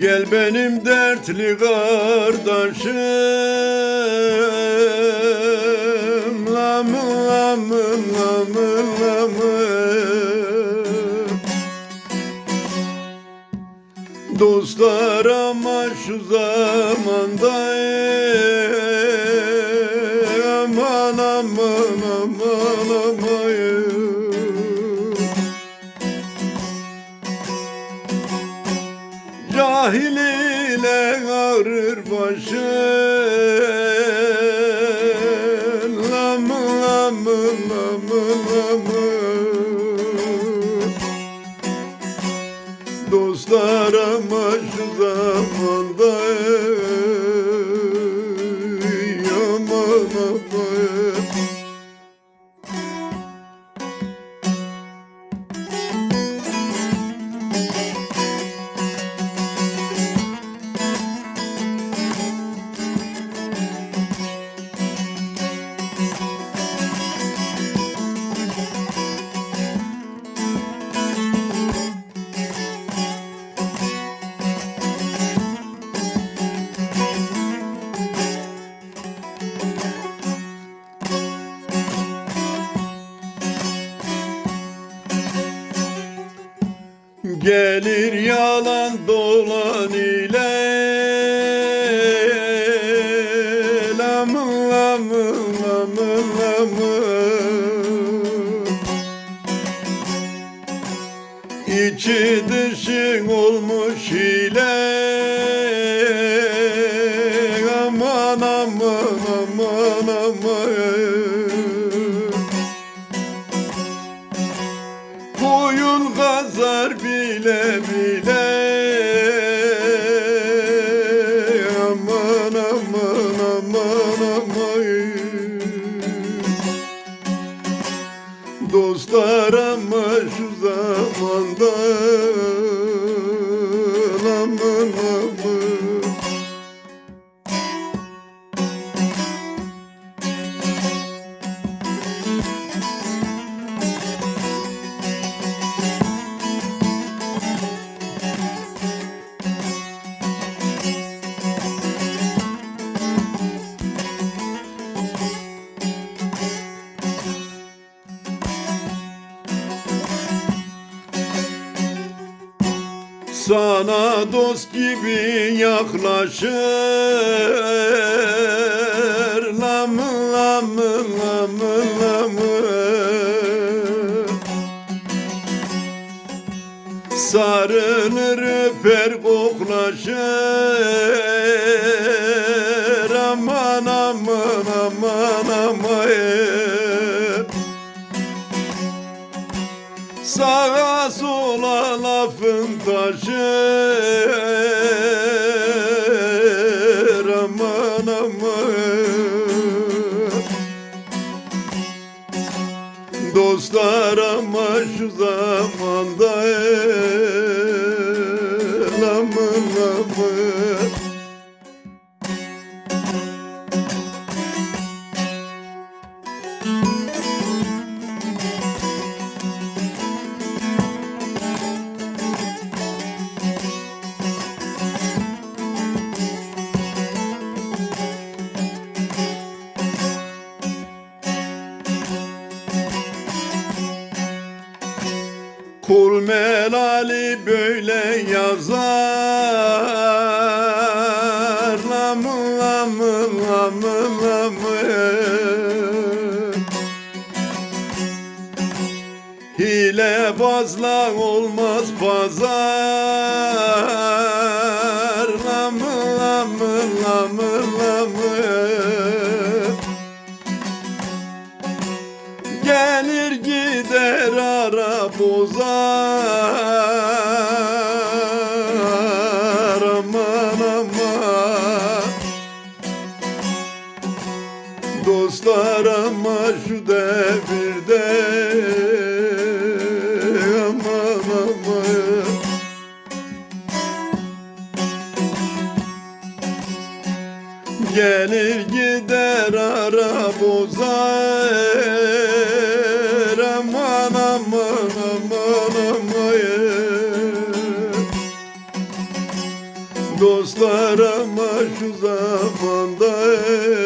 Gel benim dertli kardeşim. Lamım lamım lamım lamım Dostlar ama şu zamandayım. Aman aman aman aman Cahil ile ağrır başın. Lamın lamın lamın lamın Dostlar ama şu zamanda Gelir yalan dolan ile Lamın lamın lamın lamın İçi dışı olmuş Dostlar ama şu zamanda Sana dost gibi yaklaşır. Lamın lamın lamın lamın Sarılır öper koklaşır. Aman taşır Aman aman. Dostlar ama şu zamanda Kul melali böyle yazar. Lamın lamın lamın lamın Hile bazla olmaz pazar. Lamın lamın lamın lamın Gelir gider ara bozar şu devirde Aman aman. Gelir gider ara bozar. Aman aman aman aman. Dostlar ama şu zamanda. el